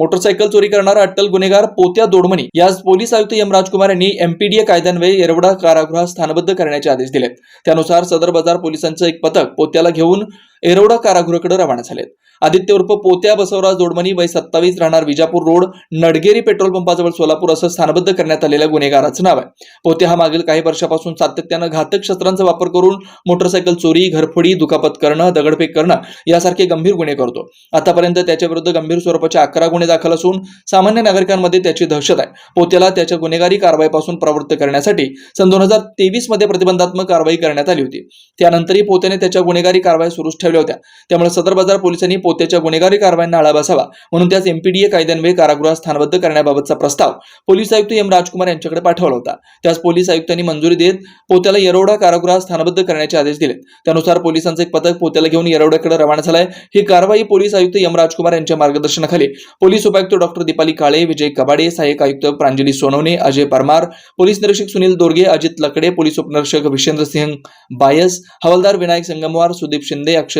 Motorcycle चोरी करणारा अट्टल गुन्हेगार पोत्या दोडमणी. यास पोलीस आयुक्त एम राजकुमार यांनी एमपीडीए कायद्यान्वये येरवडा कारागृहात स्थानबद्ध करण्याचे आदेश दिले त्यानुसार सदर बाजार पोलिसांचं एक पथक पोत्याला घेऊन एरोडा कारागृहाकडे रवाना झालेत. आदित्य उर्फ पोत्या बसवराज दोडमणी वय सत्तावीस राहणार विजापूर रोड नडगेरी पेट्रोल पंपाजवळ सोलापूर असं स्थानबद्ध करण्यात आलेल्या गुन्हेगाराचं नाव आहे. पोत्या हा मागील काही वर्षापासून सातत्यानं घातक शस्त्रांचा वापर करून मोटरसायकल चोरी घरफोडी दुखापत करणं दगडफेक करणं यासारखे गंभीर गुन्हे करतो. आतापर्यंत त्याच्याविरुद्ध गंभीर स्वरूपाचे अकरा गुन्हे दाखल असून सामान्य नागरिकांमध्ये त्याची दहशत आहे. पोत्याला त्याच्या गुन्हेगारी कारवाईपासून प्रवृत्त करण्यासाठी सन दोन हजार तेवीसमध्ये प्रतिबंधात्मक कारवाई करण्यात आली होती. त्यानंतरही पोत्याने त्याच्या गुन्हेगारी कारवाई सुरूच ठेवल्या होत्या. त्यामुळे सदर बाजार पोलिसांनी पोत्याच्या गुन्हेगारी कारवायांना आळा बसावा म्हणून त्यास एमपीडीए कायद्यान्वये कारागृहात स्थानबद्ध करण्याबाबतचा प्रस्ताव पोलीस आयुक्त एम राजकुमार यांच्याकडे पाठवला होता. त्यास पोलीस आयुक्तांनी मंजुरी देत पोत्याला येरवडा कारागृहात स्थानबद्ध करण्याचे आदेश दिले. त्यानुसार पोलिसांचं एक पथक पोत्याला घेऊन येरवड्याकडे रवाना झालाय. ही कारवाई पोलीस आयुक्त एम राजकुमार यांच्या मार्गदर्शनाखाली. पोलीस उपायुक्त डॉक्टर दीपाली काळे विजय कबाडे सहाय्यक आयुक्त प्रांजली सोनवणे अजय परमार पोलीस निरीक्षक सुनील दोर्गे अजित लकडे पोलीस उपनिरीक्षक विशेंद्र सिंह बायस हवालदार विनायक संगमवार सुदीप शिंदे अक्षय